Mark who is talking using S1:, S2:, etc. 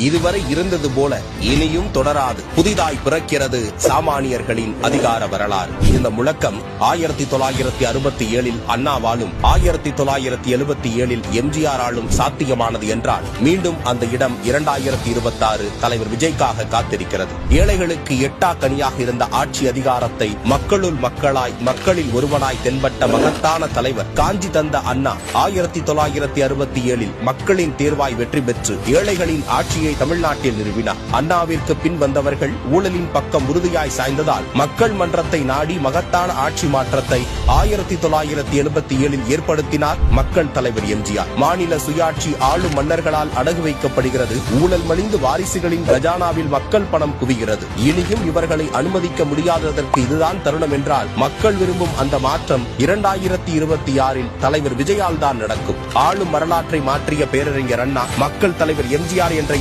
S1: இதுவரை இருந்தது போல இனியும் தொடராது. புதிதாய் பிறக்கிறது சாமானியர்களின் அதிகார வரலாறு. இந்த முழக்கம் ஆயிரத்தி தொள்ளாயிரத்தி அறுபத்தி ஏழில் அண்ணாவாலும் ஆயிரத்தி தொள்ளாயிரத்தி எழுபத்தி ஏழில் எம்ஜிஆராலும் சாத்தியமானது என்றால் மீண்டும் அந்த இடம் இரண்டாயிரத்தி இருபத்தி ஆறு தலைவர் விஜய்க்காக காத்திருக்கிறது. ஏழைகளுக்கு எட்டா கனியாக இருந்த ஆட்சி அதிகாரத்தை மக்களுள் மக்களாய் மக்களில் ஒருவனாய் தென்பட்ட மகத்தான தலைவர் காஞ்சி தந்த அண்ணா ஆயிரத்தி தொள்ளாயிரத்தி அறுபத்தி ஏழில் மக்களின் தேர்வாய் வெற்றி பெற்று ஏழைகளின் ஆட்சி கட்சியை தமிழ்நாட்டில் நிறுவினார். அண்ணாவிற்கு பின் வந்தவர்கள் ஊழலின் பக்கம் உறுதியாய் சாய்ந்ததால் மக்கள் மன்றத்தை நாடி மகத்தான ஆட்சி மாற்றத்தை ஆயிரத்தி தொள்ளாயிரத்தி எழுபத்தி ஏழில் ஏற்படுத்தினார் மக்கள் தலைவர் எம்ஜிஆர். மாநில சுயாட்சி ஆளும் மன்னர்களால் அடகு வைக்கப்படுகிறது. ஊழல் மலிந்து வாரிசுகளின் கஜானாவில் மக்கள் பணம் குவிகிறது. இனியும் இவர்களை அனுமதிக்க முடியாததற்கு இதுதான் தருணம் என்றால் மக்கள் விரும்பும் அந்த மாற்றம் இரண்டாயிரத்தி இருபத்தி ஆறில் தலைவர் விஜயால் தான் நடக்கும். ஆளும் வரலாற்றை மாற்றிய பேரறிஞர் அண்ணா மக்கள் தலைவர் எம்ஜிஆர் என்ற